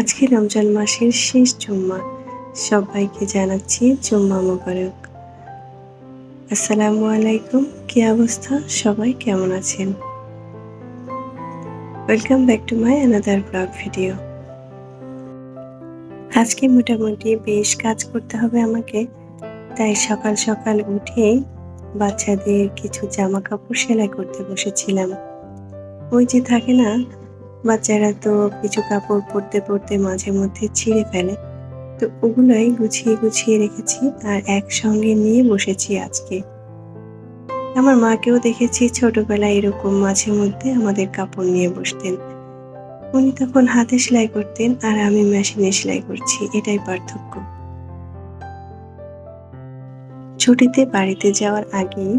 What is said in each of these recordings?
আজকে রমজান মাসের শেষ জুম্মা। সবাইকে জানাচ্ছি জুম্মা মোবারক। আসসালামু আলাইকুম, কি অবস্থা? সবাই কেমন আছেন? Welcome back to my another blog video আজকে মোটামুটি বেশ কাজ করতে হবে আমাকে। তাই সকাল সকাল উঠেই বাচ্চাদের কিছু জামা কাপড় সেলাই করতে বসেছিলাম। ওই যে থাকে না বাচ্চারা তো কিছু কাপড় পরতে পরতে মাঝে মধ্যে ছিঁড়ে ফেলে। তো ওগুলোই গুছিয়ে গুছিয়ে রেখেছি আর একসঙ্গে নিয়ে বসেছি আজকে। আমার মাকেও দেখেছি ছোটবেলায় এরকম মাঝে মধ্যে আমাদের কাপড় নিয়ে বসতেন। উনি তখন হাতে সেলাই করতেন আর আমি মেশিনে সেলাই করছি, এটাই পার্থক্য। ছুটিতে বাড়িতে যাওয়ার আগেই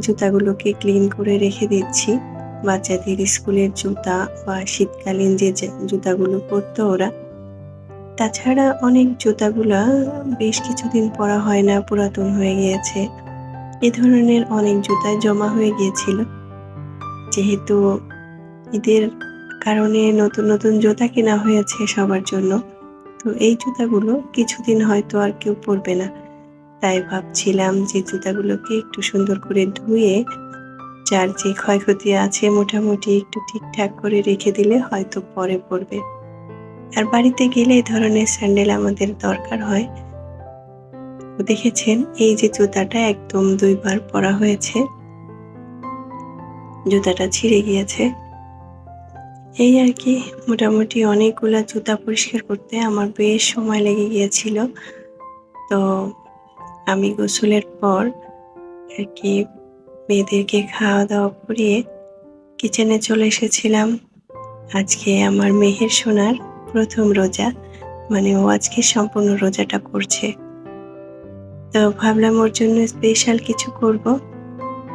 জুতাগুলোকে ক্লিন করে রেখে দিচ্ছি। বাচ্চাদের স্কুলের জুতা বা শীতকালীন যে জুতাগুলো পরতো ওরা। তাছাড়া অনেক জুতাগুলা বেশ কিছুদিন পরা হয় না, পুরাতন হয়ে গিয়েছে। এ ধরনের অনেক জুতায় জমা হয়ে গিয়েছিল। যেহেতু ঈদের কারণে নতুন নতুন জুতা কেনা হয়েছে সবার জন্য, তো এই জুতাগুলো কিছুদিন হয়তো আর কেউ পরবে না। তাই ভাবছিলাম যে জুতাগুলোকে একটু সুন্দর করে ধুয়ে যার যে ক্ষয়ক্ষতি আছে মোটামুটি একটু ঠিকঠাক করে রেখে দিলে হয়তো পরে পড়বে। আর বাড়িতে গেলে এই ধরনের স্যান্ডেল আমাদের দরকার হয়। দেখেছেন, এই যে জুতাটা একদম দুইবার পরা হয়েছে। জুতাটা ছিঁড়ে গিয়েছে। এই আর কি, মোটামুটি অনেকগুলা জুতা পরিষ্কার করতে আমার বেশ সময় লেগে গিয়েছিল। তো আমি গোসলের পর আর কি মেয়েদেরকে খাওয়া দাওয়া করিয়ে কিচেনে চলে এসেছিলাম। আজকে আমার মেহের সোনার প্রথম রোজা মানে ও আজকে সম্পূর্ণ রোজাটা করছে। তো ভাবলাম ওর জন্য স্পেশাল কিছু করব।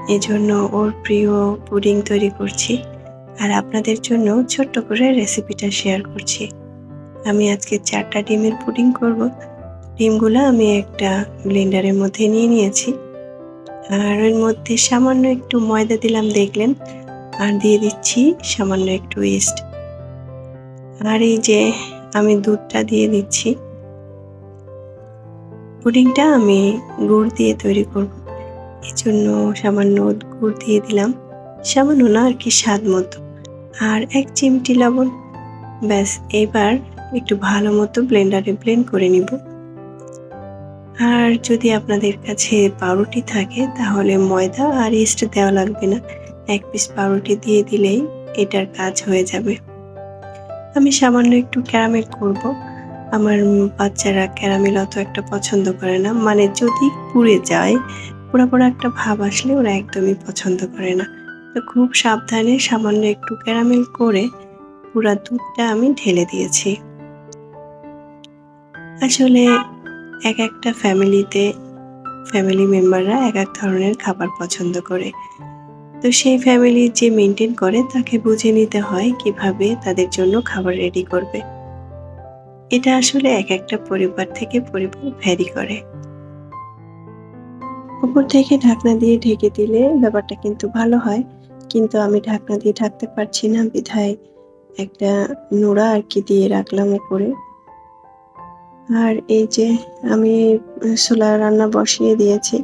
এজন্য ওর প্রিয় পুডিং তৈরি করছি আর আপনাদের জন্য ছোট্ট করে রেসিপিটা শেয়ার করছি। আমি আজকে চারটা ডিমের পুডিং করব। ডিমগুলো আমি একটা ব্লেন্ডারের মধ্যে নিয়ে নিয়েছি। আর এর মধ্যে সামান্য একটু ময়দা দিলাম, দেখলেন? আর দিয়ে দিচ্ছি সামান্য একটু ইস্ট আর এই যে আমি দুধটা দিয়ে দিচ্ছি। পুডিংটা আমি গুড় দিয়ে তৈরি করব। এই জন্য সামান্য গুড় দিয়ে দিলাম। সামান্য না, আর কি স্বাদ মতো। আর এক চিমটি লবণ। ব্যাস, এবার একটু ভালো মতো ব্লেন্ডারে ব্লেন্ড করে নিব। আর যদি আপনাদের কাছে পাউরুটি থাকে, তাহলে ময়দা আর ইস্ট দেওয়া লাগবে না। এক পিস পাউরুটি দিয়ে দিলেই এটার কাজ হয়ে যাবে। আমি সামান্য একটু ক্যারামেল করব। আমার বাচ্চারা ক্যারামেল অত একটা পছন্দ করে না। মানে যদি পুড়ে যায়, পোড়া পোড়া একটা ভাব আসলে ওরা একদমই পছন্দ করে না। তো খুব সাবধানে সামান্য একটু ক্যারামেল করে পুরা দুধটা আমি ঢেলে দিয়েছি। আসলে এক একটা ফ্যামিলিতে, ফ্যামিলি মেম্বাররা এক এক ধরনের খাবার পছন্দ করে। তো সেই ফ্যামিলি যে মেনটেন করে, তাকে বুঝে নিতে হয় কীভাবে তাদের জন্য খাবার রেডি করবে। এটা আসলে এক একটা পরিবার থেকে পরিবার ভ্যারি করে। উপর থেকে ঢাকনা দিয়ে ঢেকে দিলে ব্যাপারটা কিন্তু ভালো হয়, কিন্তু আমি ঢাকনা দিয়ে ঢাকতে পারছি না। বিধায় একটা নোড়া আর কি দিয়ে রাখলাম উপরে। আর এই যে আমি ছোলা রান্না বসিয়ে দিয়েছি।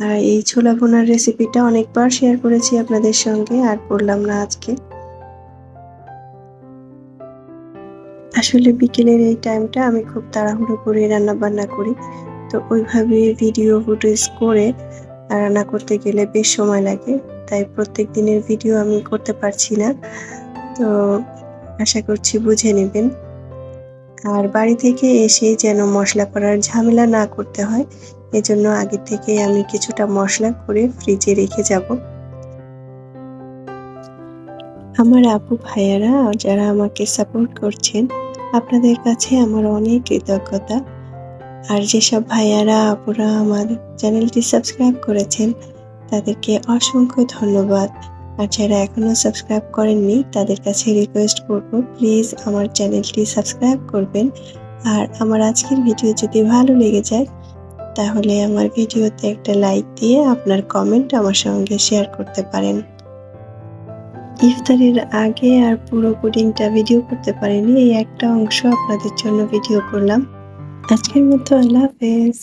আর এই ছোলা ভুনার রেসিপিটা অনেকবার শেয়ার করেছি আপনাদের সঙ্গে, আর করলাম না আজকে। আসলে বিকেলের এই টাইমটা আমি খুব তাড়াহুড়ো করে রান্না বান্না করি। তো ওইভাবে ভিডিও ফুটেজ করে রান্না করতে গেলে বেশ সময় লাগে, তাই প্রত্যেক দিনের ভিডিও আমি করতে পারছি না। তো আশা করছি বুঝে নেবেন। আর বাড়ি থেকে এসে যেন মশলা করার ঝামেলা না করতে হয়, এজন্য আগে থেকে আমি কিছুটা মশলা করে ফ্রিজে রেখে যাব। আমার আপু ভাইয়ারা, যারা আমাকে সাপোর্ট করছেন, আপনাদের কাছে আমার অনেক কৃতজ্ঞতা। আর যেসব ভাইয়ারা, আপুরা আমার চ্যানেলটি সাবস্ক্রাইব করেছেন, তাদেরকে অসংখ্য ধন্যবাদ। আর যারা এখনও সাবস্ক্রাইব করেননি, তাদের কাছে রিকোয়েস্ট করব প্লিজ আমার চ্যানেলটি সাবস্ক্রাইব করবেন। আর আমার আজকের ভিডিও যদি ভালো লেগে যায়, তাহলে আমার ভিডিওতে একটা লাইক দিয়ে আপনার কমেন্ট আমার সঙ্গে শেয়ার করতে পারেন। ইফতারের আগে আর পুরো পুডিংটা ভিডিও করতে পারিনি, এই একটা অংশ আপনাদের জন্য ভিডিও করলাম। আজকের মতো আল্লাহ হাফেজ।